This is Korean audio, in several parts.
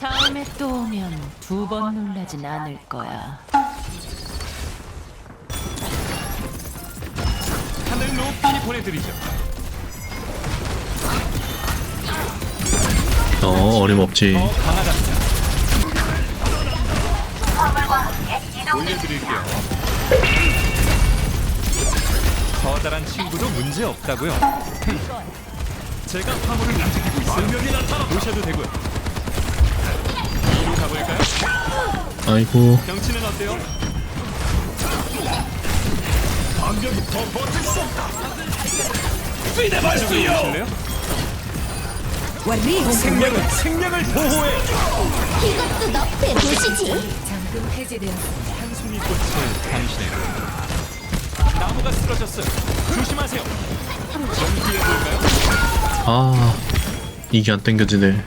다음에 또 오면 두 번 놀라진 않을 거야. 하늘 높이 보내드리죠. 어 어림없지 더 강하답니다. 올려드릴게요. 커다란 친구도 문제 없다고요. 제가 화물을 움직이고 있어요. 보셔도 되고요. 뒤로 가볼까요? 아이고 경치는 어때요? 방벽이 더 버틸 수 없다. 이쪽으로 오실래요? 생명은 생명을 보호해. 이것도 너의 도시지. 한송이 꽃을 당신에게. 나무가 쓰러졌어요. 조심하세요. 아 이게 안 땡겨지네.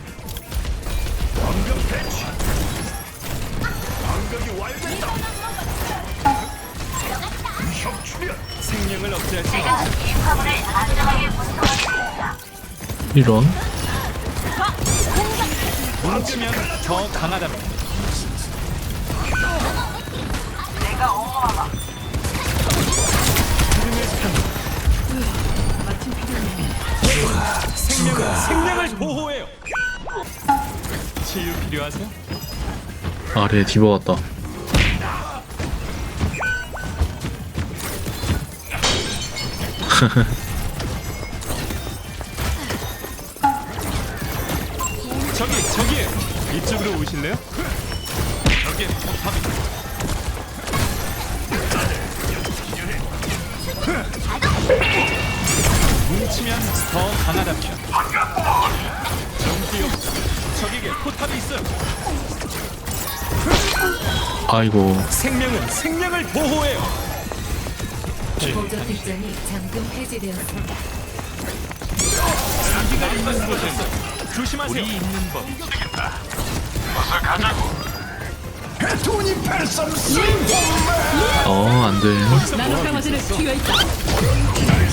이런 뭉치면 더 강하답니다. 생명은 생명을 보호해요. 치유 필요하세요? 아래에 디바 같다 저기 저기에요. 이쪽으로 오실래요? 저기 탑이 뭉치면 더 강하답니다. 아이고. 생명은 생명을 보호해요. 공격 뒷장이 잠금 해제되었습니다. 기가 있는 곳에서 조심하세요. 우리 있는 법. 어 안돼. 나노 강화제를 투여했다.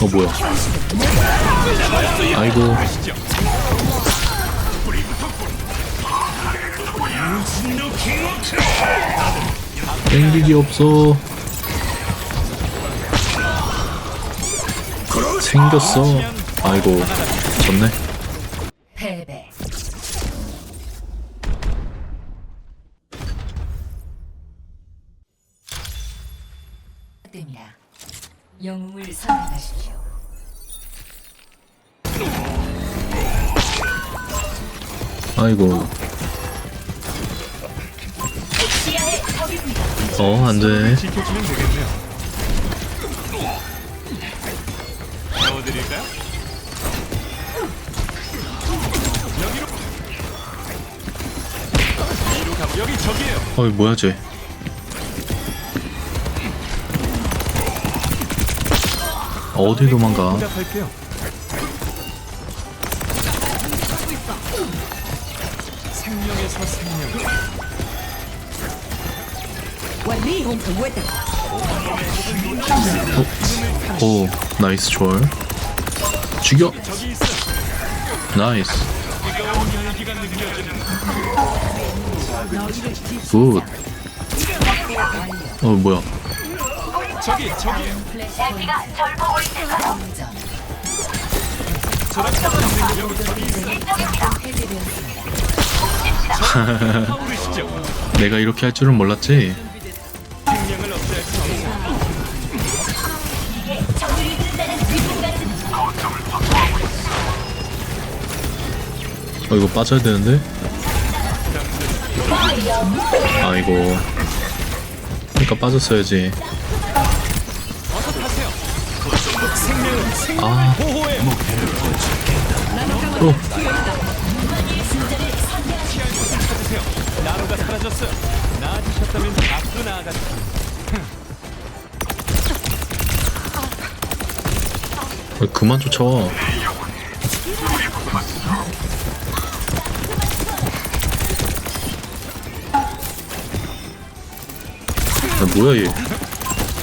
어 뭐야? 아이고 땡기기 없어 생겼어 아이고 졌네 패배. 됩니다. 영웅을 선택하십시오. 아이고 어 안 돼 지켜주면 되겠네요. 넣어드릴까요? 여기로. 뒤로 가. 여기 저기에요. 어이 뭐야 쟤 어디 도망가 대답할게요. 생명에서 생명. 오 나이스 좋아 죽여. 나이스 느껴지는. 굿어 뭐야 저기 저기. 내가 이렇게 할 줄은 몰랐지 어 이거 빠져야 되는데? 아이고 그러니까 빠졌어야지. 아. 어, 그만 쫓아와 아, 뭐야 얘?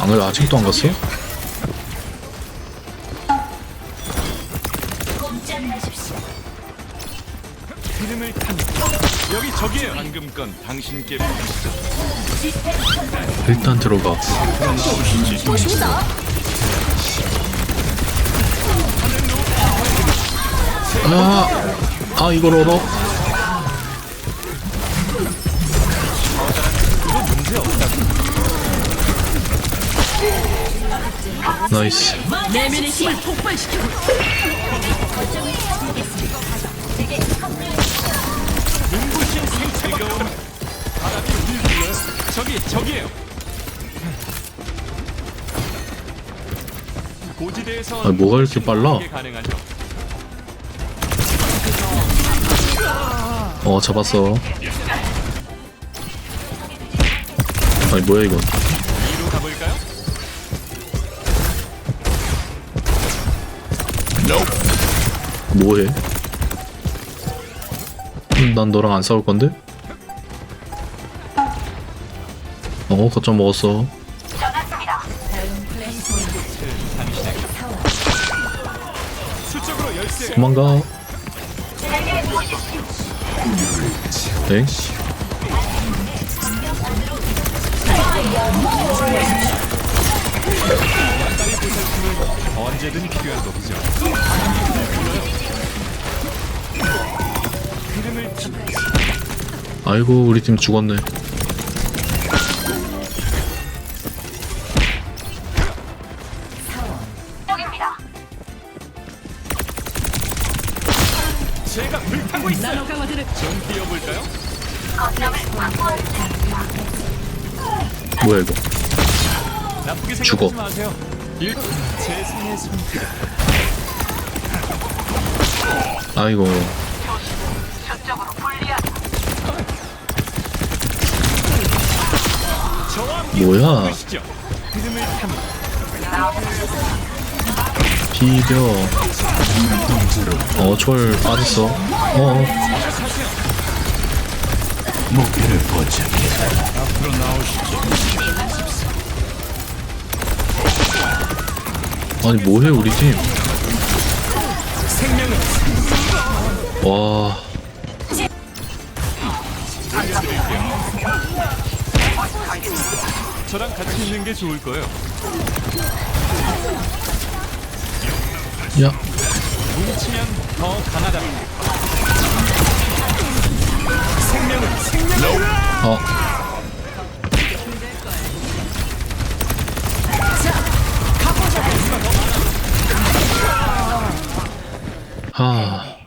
안 아, 아직도 안 갔어? 여기 저기에 황금건 당신께 일단 들어가. 아, 아 이걸 얻어. 나이스. 내면의 힘을 폭발시켜. 눈부신 생체가 바람이 우릴 불러요. 저기 적이에요. 고지대에서 아, 뭐가 이렇게 빨라? 가능하죠. 어 잡았어. 아니 뭐야 이건? 뭐해? 음, 난 너랑 안 싸울 건데? 어, 거점 먹었어. 도망가. 보살핌은 언제든 필요한 법이죠. 아이고, 우리 팀 죽었네. 뭐야 이거? 죽어. 아이고. 저와 함께 뭐야? 비벼. 어, 철 빠졌어. 어, 목표를 포착해. 앞으로 나오시죠. 아니 뭐해 우리 팀? 와, 저랑 같이 있는 게 좋을 거예요. 야, 뭉치면 더 강하다. 생명은 생명은 어. 하,